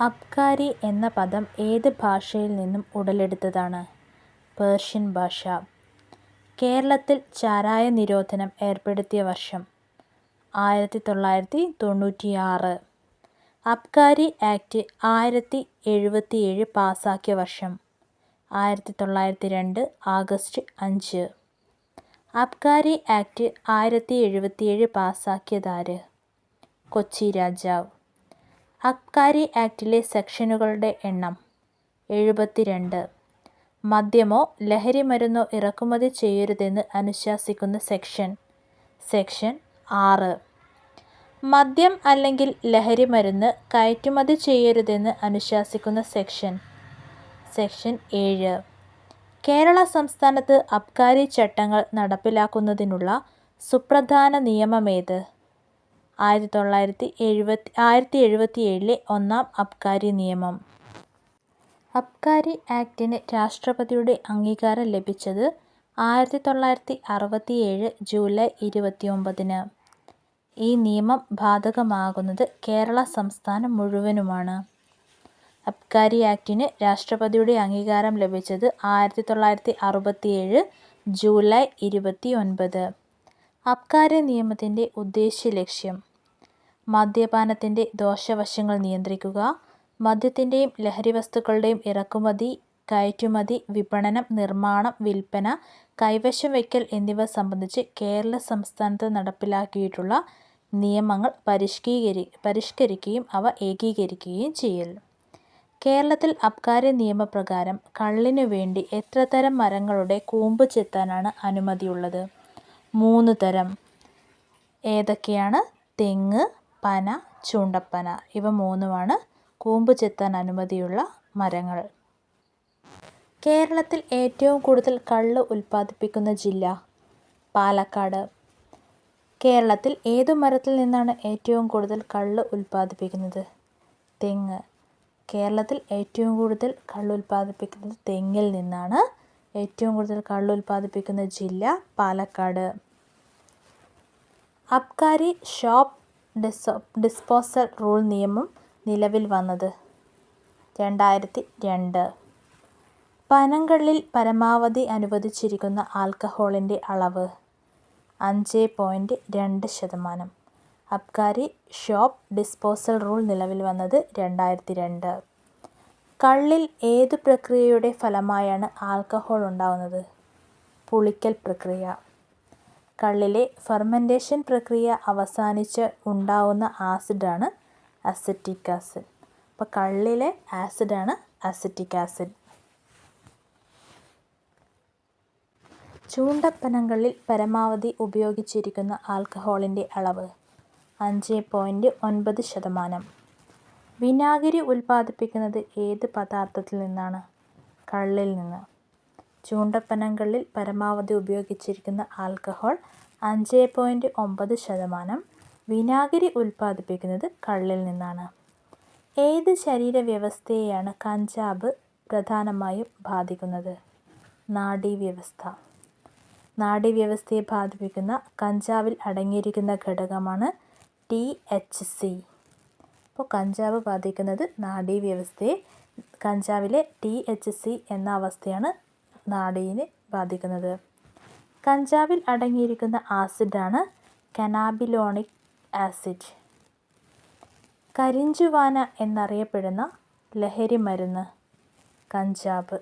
അബ്കാരി എന്ന പദം ഏത് ഭാഷയിൽ നിന്നും ഉടലെടുത്തതാണ്? പേർഷ്യൻ ഭാഷ. കേരളത്തിൽ ചാരായ നിരോധനം ഏർപ്പെടുത്തിയ വർഷം ആയിരത്തി തൊള്ളായിരത്തി തൊണ്ണൂറ്റിയാറ് അബ്കാരി ആക്ട് ആയിരത്തി എഴുപത്തിയേഴ് പാസാക്കിയ വർഷം ആയിരത്തി തൊള്ളായിരത്തി രണ്ട് ആഗസ്റ്റ് അഞ്ച്. അബ്കാരി ആക്ട് ആയിരത്തി എഴുപത്തിയേഴ് പാസാക്കിയതാര്? കൊച്ചി രാജാവ്. അബ്കാരി ആക്ടിലെ സെക്ഷനുകളുടെ എണ്ണം. എഴുപത്തിരണ്ട്. മദ്യമോ ലഹരിമരുന്നോ ഇറക്കുമതി ചെയ്യരുതെന്ന് അനുശാസിക്കുന്ന സെക്ഷൻ. സെക്ഷൻ ആറ്. മദ്യം അല്ലെങ്കിൽ ലഹരിമരുന്ന് കയറ്റുമതി ചെയ്യരുതെന്ന് അനുശാസിക്കുന്ന സെക്ഷൻ. സെക്ഷൻ ഏഴ്. കേരള സംസ്ഥാനത്ത് അബ്കാരി ചട്ടങ്ങൾ നടപ്പിലാക്കുന്നതിനുള്ള സുപ്രധാന നിയമമേത്? ആയിരത്തി തൊള്ളായിരത്തി എഴുപത്തി ആയിരത്തി എഴുപത്തി ഏഴിലെ ഒന്നാം അബ്കാരി നിയമം. അബ്കാരി ആക്ടിന് രാഷ്ട്രപതിയുടെ അംഗീകാരം ലഭിച്ചത് ആയിരത്തി തൊള്ളായിരത്തി അറുപത്തി ഏഴ് ജൂലൈ ഇരുപത്തിയൊമ്പതിന്. ഈ നിയമം ബാധകമാകുന്നത് കേരള സംസ്ഥാനം മുഴുവനുമാണ്. അബ്കാരി ആക്ടിന് രാഷ്ട്രപതിയുടെ അംഗീകാരം ലഭിച്ചത് ആയിരത്തി തൊള്ളായിരത്തി അറുപത്തിയേഴ് ജൂലൈ ഇരുപത്തി ഒൻപത് അബ്കാരി നിയമത്തിന്റെ ഉദ്ദേശ്യ ലക്ഷ്യം. മദ്യപാനത്തിന്റെ ദോഷവശങ്ങൾ നിയന്ത്രിക്കുക. മദ്യത്തിന്റെയും ലഹരി വസ്തുക്കളുടെയും ഇറക്കുമതി കയറ്റുമതി വിപണനം നിർമ്മാണം വിൽപ്പന കൈവശം വയ്ക്കൽ എന്നിവ സംബന്ധിച്ച് കേരള സംസ്ഥാനത്ത് നടപ്പിലാക്കിയിട്ടുള്ള നിയമങ്ങൾ പരിഷ്കീകരി പരിഷ്കരിക്കുകയും അവ ഏകീകരിക്കുകയും ചെയ്യൽ. കേരളത്തിൽ അബ്കാരി നിയമപ്രകാരം കള്ളിനു വേണ്ടി എത്ര തരം മരങ്ങളുടെ കൂമ്പ് ചെത്താനാണ് അനുമതിയുള്ളത്? മൂന്ന് തരം. ഏതൊക്കെയാണ്? തെങ്ങ് പന ചൂണ്ടപ്പന ഇവ മൂന്നുമാണ് കൂമ്പ് ചെത്താൻ അനുമതിയുള്ള മരങ്ങൾ. കേരളത്തിൽ ഏറ്റവും കൂടുതൽ കള്ള് ഉൽപ്പാദിപ്പിക്കുന്ന ജില്ല പാലക്കാട്. കേരളത്തിൽ ഏതു മരത്തിൽ നിന്നാണ് ഏറ്റവും കൂടുതൽ കള്ള് ഉൽപ്പാദിപ്പിക്കുന്നത്? തെങ്ങ്. കേരളത്തിൽ ഏറ്റവും കൂടുതൽ കള്ള് ഉൽപ്പാദിപ്പിക്കുന്നത് തെങ്ങിൽ നിന്നാണ് ഏറ്റവും കൂടുതൽ കള്ള് ഉൽപ്പാദിപ്പിക്കുന്ന ജില്ല പാലക്കാട്. അബ്കാരി ഷോപ്പ് ഡിസോ ഡിസ്പോസൽ റൂൾ നിയമം നിലവിൽ വന്നത് രണ്ടായിരത്തി രണ്ട് പനങ്കള്ളിൽ പരമാവധി അനുവദിച്ചിരിക്കുന്ന ആൽക്കഹോളിന്റെ അളവ് അഞ്ച് പോയിന്റ് രണ്ട് ശതമാനം. അബ്കാരി ഷോപ്പ് ഡിസ്പോസൽ റൂൾ നിലവിൽ വന്നത് രണ്ടായിരത്തി രണ്ട് കള്ളിൽ ഏതു പ്രക്രിയയുടെ ഫലമായാണ് ആൽക്കഹോൾ ഉണ്ടാവുന്നത്? പുളിക്കൽ പ്രക്രിയ. കള്ളിലെ ഫെർമെന്റേഷൻ പ്രക്രിയ അവസാനിച്ച് ഉണ്ടാവുന്ന ആസിഡാണ് അസറ്റിക് ആസിഡ്. അപ്പോൾ കള്ളിലെ ആസിഡാണ് അസറ്റിക് ആസിഡ്. ചൂണ്ടപ്പനങ്ങളിൽ പരമാവധി ഉപയോഗിച്ചിരിക്കുന്ന ആൽക്കഹോളിന്റെ അളവ് അഞ്ച് പോയിന്റ് ഒൻപത് ശതമാനം. വിനാഗിരി ഉൽപ്പാദിപ്പിക്കുന്നത് ഏത് പദാർത്ഥത്തിൽ നിന്നാണ്? കള്ളിൽ നിന്ന്. ചൂണ്ടപ്പനങ്ങളിൽ പരമാവധി ഉപയോഗിച്ചിരിക്കുന്ന ആൽക്കഹോൾ അഞ്ച് പോയിന്റ് ഒമ്പത് ശതമാനം. വിനാഗിരി ഉൽപ്പാദിപ്പിക്കുന്നത് കള്ളിൽ നിന്നാണ്. ഏത് ശരീരവ്യവസ്ഥയെയാണ് കഞ്ചാവ് പ്രധാനമായും ബാധിക്കുന്നത്? നാഡീവ്യവസ്ഥ. നാഡീവ്യവസ്ഥയെ ബാധിപ്പിക്കുന്ന കഞ്ചാവിൽ അടങ്ങിയിരിക്കുന്ന ഘടകമാണ് ടി എച്ച് സി. അപ്പോൾ കഞ്ചാവ് ബാധിക്കുന്നത് നാഡീവ്യവസ്ഥയെ കഞ്ചാവിലെ ടി എച്ച് സി എന്ന അവസ്ഥയാണ് നാഡീനെ ബാധിക്കുന്നത്. കഞ്ചാവിൽ അടങ്ങിയിരിക്കുന്ന ആസിഡാണ് കനാബിലോണിക് ആസിഡ്. കരിഞ്ചുവാന എന്നറിയപ്പെടുന്ന ലഹരി മരുന്ന് കഞ്ചാവ്.